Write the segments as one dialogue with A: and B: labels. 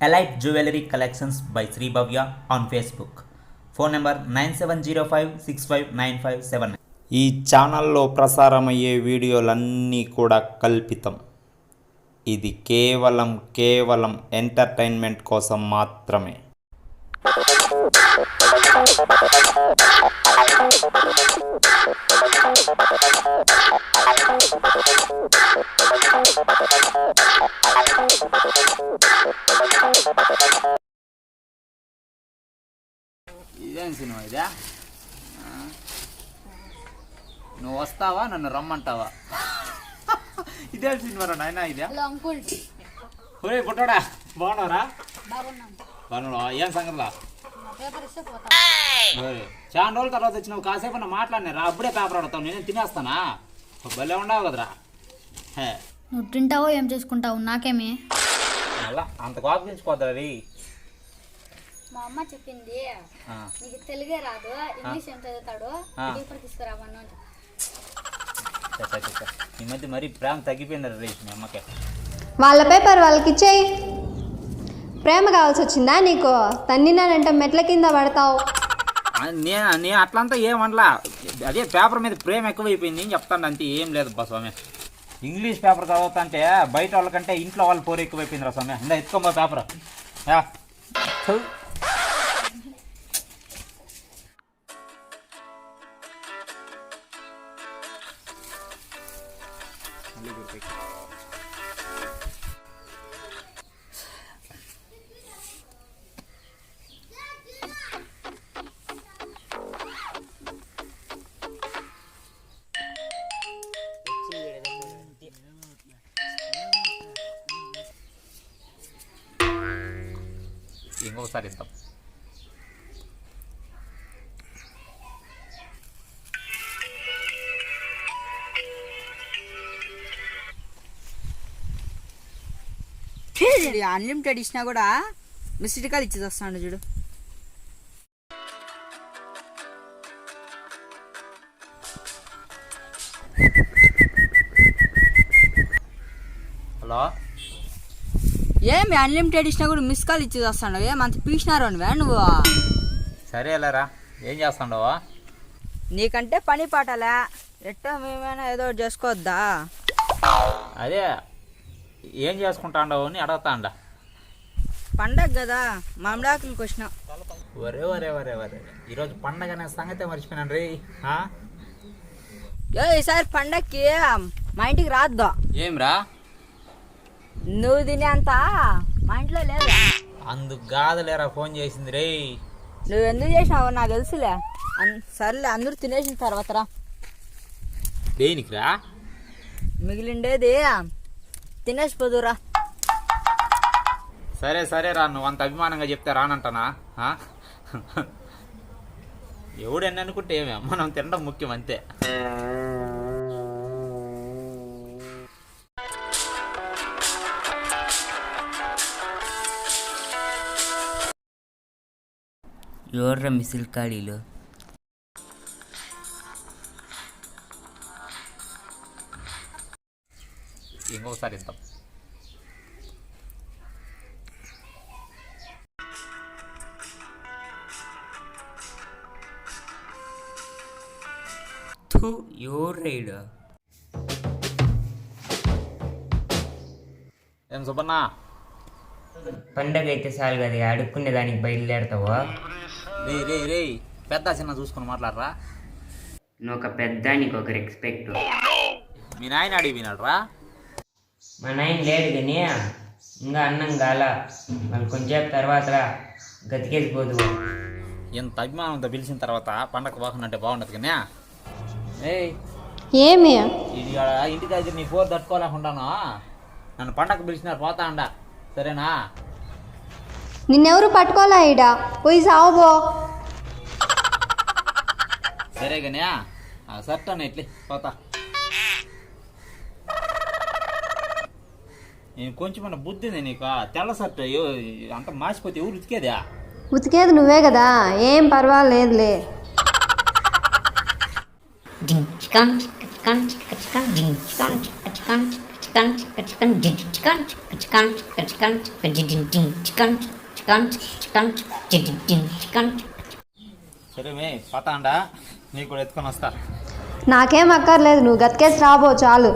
A: Elite jewellery collections by Shri Bhavya on Facebook phone number nine seven zero five six five nine five seven
B: ఈ ఛానల్లో ప్రసారమయ్యే వీడియోలన్నీ కూడా కల్పితం ఇది కేవలం కేవలం ఎంటర్టైన్మెంట్ కోసం మాత్రమే
A: సినిమా ఇదా? నువ్వు వస్తావా? నన్ను రమ్మంటావా? ఇదేం సినిమా రా నాయనా ఇదే? ఒరే పుట్టాడా? బాగున్నారా
C: బాగున్నాం.
A: బాగున్నావా? ఏం సంగతిలా? చాలా రోజుల తర్వాత వచ్చినావు. కాసేపు మాట్లాడినారా అప్పుడే పేపర్ ఆడతావు. నేను తినేస్తానా? భలే ఉండవు కదరా. హే.
C: నువ్వు తింటావో ఏం చేసుకుంటావు నాకేమి?
A: అలా అంత రీ.
C: మా అమ్మ చెప్పింది
A: ఆ,
C: నీకు తెలుగే రాదు ఇంగ్లీష్ ఏం చదువుతాడు. పేపర్ తీసుకురావను.
A: ఈ మధ్య మరీ ప్రేమ తగ్గిపోయింది రే మీ అమ్మకే.
D: వాళ్ళ పేపర్ వాళ్ళకి ఇచ్చేయి. ప్రేమ కావాల్సి వచ్చిందా నీకు? తన్నినానంటే మెట్ల కింద పడతావు.
A: నేను నేను అట్లంతా ఏమనలా. అదే పేపర్ మీద ప్రేమ ఎక్కువైపోయింది అని చెప్తాను అంతే ఏం లేదు బా స్వామి. ఇంగ్లీష్ పేపర్ చదువుతా అంటే బయట వాళ్ళకంటే ఇంట్లో వాళ్ళ పోరు ఎక్కువైపోయింది రా స్వామి. ఇందా ఎత్తుకోమా పేపర్. యా చదువు. ఇంకొకసారి ఇద్దాం
E: అన్లిమిటెడ్ ఇచ్చినా కూడా మిస్డ్ కాల్ ఇచ్చేది వస్తాడు చూడు.
A: హలో?
E: ఏమి అన్లిమిటెడ్ ఇచ్చినా కూడా మిస్ కాల్ ఇచ్చేది వస్తాడు. ఏమంత పీసినారు అనివే నువ్వు?
A: సరేలేరా ఏం చేస్తాండవా
E: నీకంటే పని పాటలే. ఎట్టో మేమైనా ఏదో చేసుకోవద్దా?
A: అదే ఏం చేసుకుంటాండవు అని అడుగుతాండ.
E: పండగ కదా మామిడాకులకు వచ్చినాం
A: వరే వరే వరే వరే ఈరోజు పండగ అనే సంగతే మర్చిపోయినాను రే.
E: ఈసారి పండక్కి మా ఇంటికి రాద్దా?
A: ఏం రా?
E: నువ్వు తినేంత? మా ఇంట్లో లేదు?
A: అందుకు కాదులేరా ఫోన్ చేసింది రే.
E: నువ్వు ఎందుకు చేసినావు నాకు తెలుసులే. సర్లే అందరూ తినేసిన తర్వాత రా.
A: దేనికిరా
E: మిగిలిండేది తినేసి పోదురా
A: సరే సరే రా నువ్వు అంత అభిమానంగా చెప్తే రానంటానా? ఎవడెన్ని అనుకుంటే ఏమే? మనం తినడం ముఖ్యం అంతే.
F: ఎవర్రా మిసిల్ ఖాళీలు
A: ఇంకొకసారి ఇద్దాం
F: థూ
A: ఏం సుబ్బన్న?
F: పండగ అయితే చాలు కదా అడుక్కునే దానికి బయలుదేరతావా?
A: రే రే రే పెద్ద చిన్న చూసుకొని మాట్లాడరా.
F: నువ్వు ఒక పెద్ద నీకు ఒక రెస్పెక్ట్
A: మీ నాయన అడిగి వినాడు రా
F: మా నాయన లేడు కానీ ఇంకా అన్నం గాల మళ్ళీ కొంచెం తర్వాత గతికేసిపోదు
A: ఇంత అభిమానంతో పిలిచిన తర్వాత పండగ పోకుండా బాగుండదు కానీ. ఏయ్.
D: ఏమి?
A: ఇది ఇంటి దగ్గర నీ ఫోర్ తట్టుకోలేకుండాను? నన్ను పండగ పిలిచినారు పోతా అండ. సరేనా?
D: నిన్నెవరు పట్టుకోలే ఈడ? పోయి సావుబో
A: సరే కానీ ఆ షర్ట్ అన్న ఇట్లే పోతా. కొంచెం బుద్ధి నీకు? తెల్ల సర్ట్ అంత మాసిపోతే ఎవరు ఉతికేదా?
D: ఉతికేది నువ్వే కదా ఏం పర్వాలేదులే.
A: పోతాండా కూడా ఎత్తుకొని
D: నాకేం అక్కర్లేదు నువ్వు గతికేసి రాబో చాలు.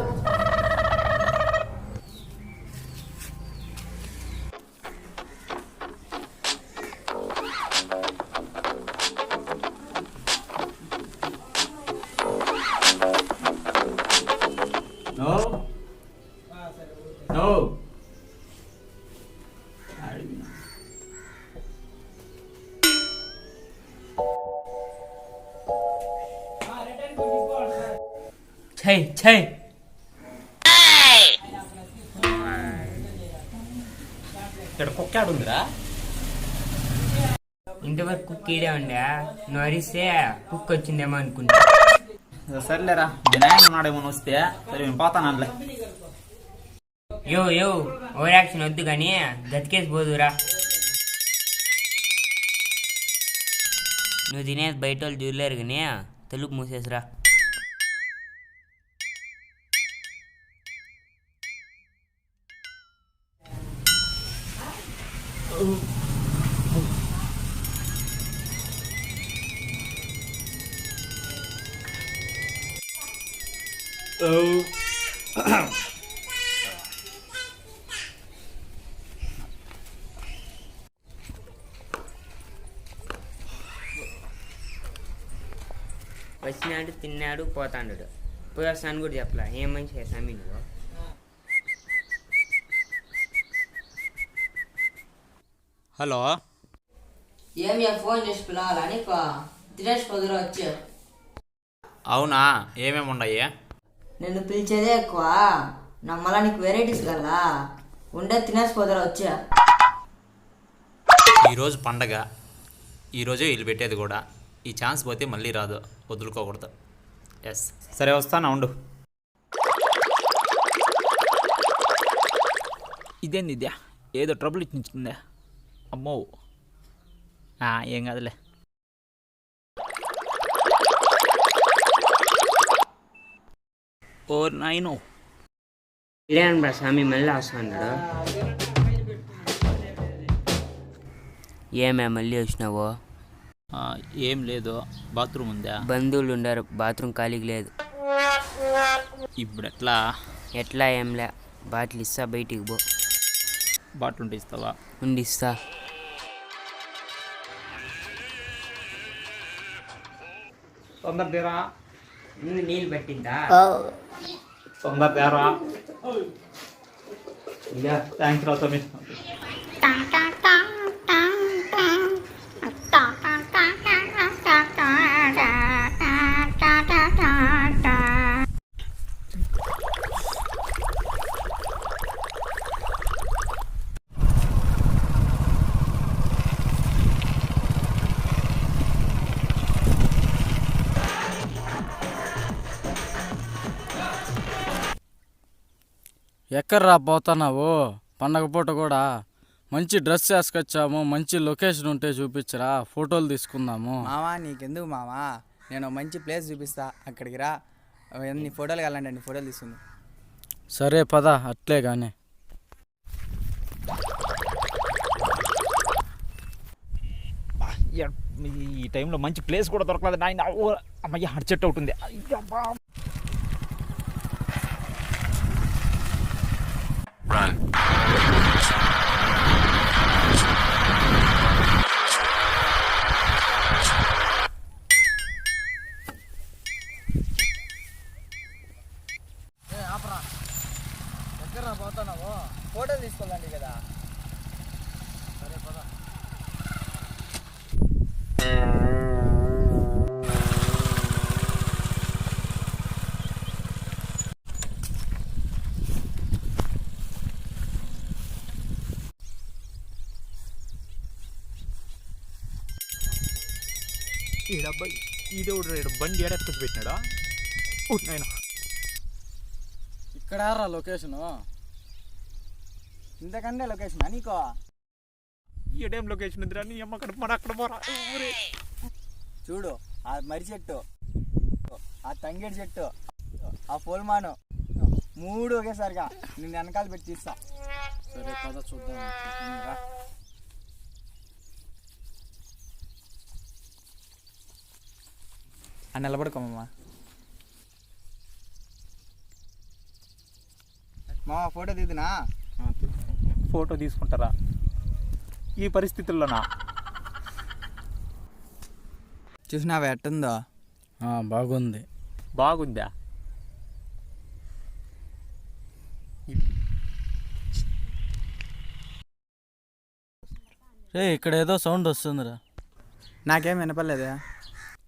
F: ఛై
A: ఇక్కడ కుక్కాడు ఉందిరా.
F: ఇంతవరకు కుక్క ఈడే ఉండే. నువ్వు అరిస్తే కుక్క వచ్చిందేమో అనుకుంటా
A: సర్లేరా నాయన ఉన్నాడేమో వస్తే సరే నేను పోతాను అందులో
F: యో యో ఓవర్ యాక్షన్ వద్దు కానీ గతికేసి పోదురా. నువ్వు తినేది బయట వాళ్ళు చూడలేరు కానీ తెలుగు మూసేసిరా. వచ్చినాడు తిన్నాడు పోతాడు. పోయి వస్తాను కూడా చెప్పలా. ఏం మంచి స్వామి నువ్వు?
A: హలో.
E: ఏమి ఫోన్ చేసి పిలవాలా నీకు? దినేష్ పొద్దున వచ్చి.
A: అవునా? ఏమేమి ఉన్నాయి
E: నిన్ను పిలిచేదే ఎక్కువ. నా మళ్ళా నీకు వెరైటీస్ కదా. ఉండే తినేసి పొద్దున వచ్చా.
A: ఈరోజు పండగ. ఈరోజు వీళ్ళు పెట్టేది కూడా. ఈ ఛాన్స్ పోతే మళ్ళీ రాదు. వదులుకోకూడదు. ఎస్ సరే వస్తాను? ఉండు. ఇదేంది ఇదే ఏదో ట్రబుల్ ఇచ్చిందా. అమ్మో. ఏం కాదులే. ఓ నాయనో.
F: ఇదే అనబా స్వామి మళ్ళీ వస్తున్నాడు ఏమే మళ్ళీ వచ్చినావో?
A: ఏం లేదు బాత్రూమ్ ఉందా?
F: బంధువులు ఉండారు బాత్రూమ్ ఖాళీకి లేదు.
A: ఇప్పుడు ఎట్లా
F: ఎట్లా ఏంలే బాటిల్ ఇస్తా బయటికి పో.
A: బాటిల్ ఉంటే ఇస్తావా?
F: ఉండి ఇస్తా.
A: తొందర తీరా.
F: ముందు నీళ్ళు పట్టిందా
A: తొందర తీరా. థ్యాంక్స్ రా తమ్మి.
G: ఎక్కడ్రా పోతున్నావు? పండగ పూట కూడా మంచి డ్రెస్ వేసుకొచ్చాము మంచి లొకేషన్ ఉంటే చూపించరా ఫోటోలు తీసుకుందాము.
H: మావా నీకెందుకు మావా? నేను మంచి ప్లేస్ చూపిస్తా అక్కడికి రా. ఎన్ని ఫోటోలు కావాలండి అన్ని ఫోటోలు తీసుకుంది.
G: సరే పద అట్లే కానీ
A: ఈ టైంలో మంచి ప్లేస్ కూడా దొరకలేదు నాయన. అమ్మయ్య హడి చెట్టు ఒకటి ఉంది. అయ్యబ్బా.
H: Run.
A: ఈడబ్బాయి ఈడోడు ఈడ బండి ఏడెత్తుకు పెట్టినాడా? నాయన.
G: ఇక్కడ రా లొకేషను?
H: ఇంతకంటే లొకేషన్ నీకో?
A: ఈడేం లొకేషన్ ఉందిరా? నీ అమ్మ అక్కడ మన అక్కడ పోరా ఊరే?
H: చూడు ఆ మర్రి చెట్టు ఆ తంగేడు చెట్టు ఆ పోల్మాను మూడు ఒకేసారిగా నేను వెనకాల పెట్టి తీస్తా.
G: సరే పద చూద్దాం.
H: ఆ నిలబడుకోమమ్మా. మా ఫోటో
A: తీ- ఫోటో తీసుకుంటారా? ఈ పరిస్థితుల్లోనా?
H: చూసినావా ఎట్టుందో?
G: ఆ, బాగుంది.
A: బాగుందా?
G: రే ఇక్కడ ఏదో సౌండ్ వస్తుందిరా.
H: నాకేం వినపడలేదే.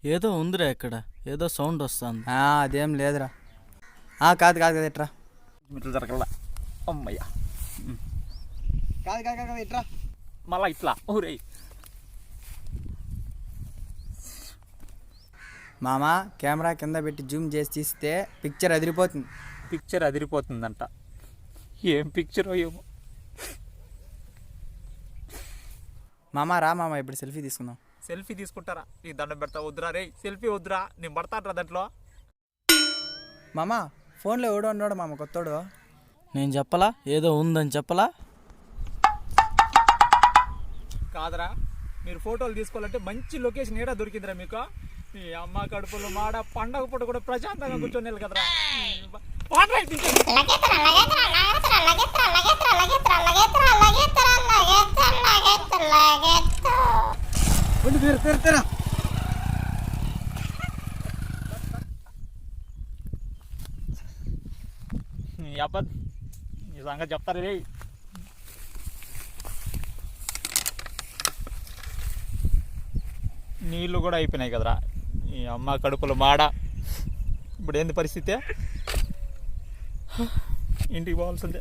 G: ఏదో ఉందిరా ఇక్కడ. ఏదో సౌండ్ వస్తుంది.
H: ఆ, అదేం లేదురా. ఆ, కాదు కాదు కదా ఇట్రా.
A: ఇట్లా జరగల అమ్మయ్యా.
H: కాదు కాదు కాదు ఇట్రా.
A: మళ్ళా ఇట్లా. ఊరే
H: మామ కెమెరా కింద పెట్టి జూమ్ చేసి తీస్తే పిక్చర్ అదిరిపోతుంది.
A: పిక్చర్ అదిరిపోతుందంట. ఏం పిక్చర్ ఏమో.
H: మామ రా మామ ఇప్పుడు సెల్ఫీ తీసుకుందాం.
A: సెల్ఫీ తీసుకుంటారా? నీ దండం పెడతా వద్దురా రే సెల్ఫీ వద్దురా నేను పడతానరా దాంట్లో.
H: మామ ఫోన్లో ఎవడో ఉన్నాడు మామ కొత్తోడు.
G: నేను చెప్పలా? ఏదో ఉందని చెప్పలా?
A: కాదరా మీరు ఫోటోలు తీసుకోవాలంటే మంచి లొకేషన్ ఏడా దొరికిందిరా మీకు? మీ అమ్మ కడుపులో మాడ పండగ పూట కూడా ప్రశాంతంగా కూర్చొని కదరా పాటలు ఎక్కించండి. నీ అబ్బ ఈ సంగతి చెప్తారు రే నీళ్ళు కూడా అయిపోయినాయి కదరా. ఈ అమ్మ కడుపులో మాడ. ఇప్పుడు ఏంది పరిస్థితి? ఇంటికి పోవాల్సిందే.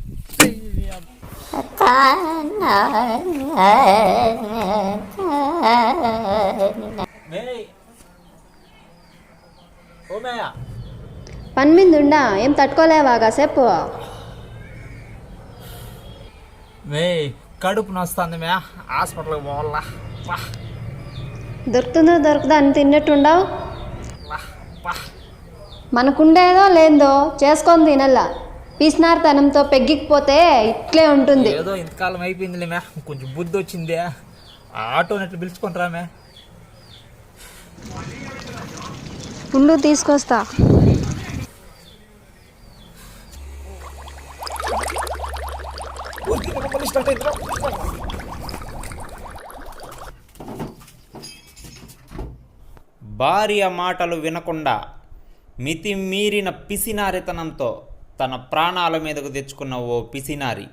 D: పని మీద ఉండా ఏం తట్టుకోలేవా కాసేపు
A: మే కడుపు నొస్తుంది మే హాస్పిటల్కి పోవాలా.
D: దొరుకుతుందో దొరుకుతుందో అని తిన్నట్టుండవు. మనకుండేదో లేదో చేసుకొని తినల్లా. పీసినార్తనంతో పెగ్గికిపోతే ఇట్లే ఉంటుంది.
A: ఏదో ఇంతకాలం అయిపోయిందిలే మే. కొంచెం బుద్ధి వచ్చిందే. ఆ ఆటోని ఎట్లా పిలుచుకుంటారా మే.
D: ఉండు తీసుకొస్తా.
B: భార్య మాటలు వినకుండా మితిమీరిన పిసినారితనంతో తన ప్రాణాల మీదకు తెచ్చుకున్న ఓ పిసినారి.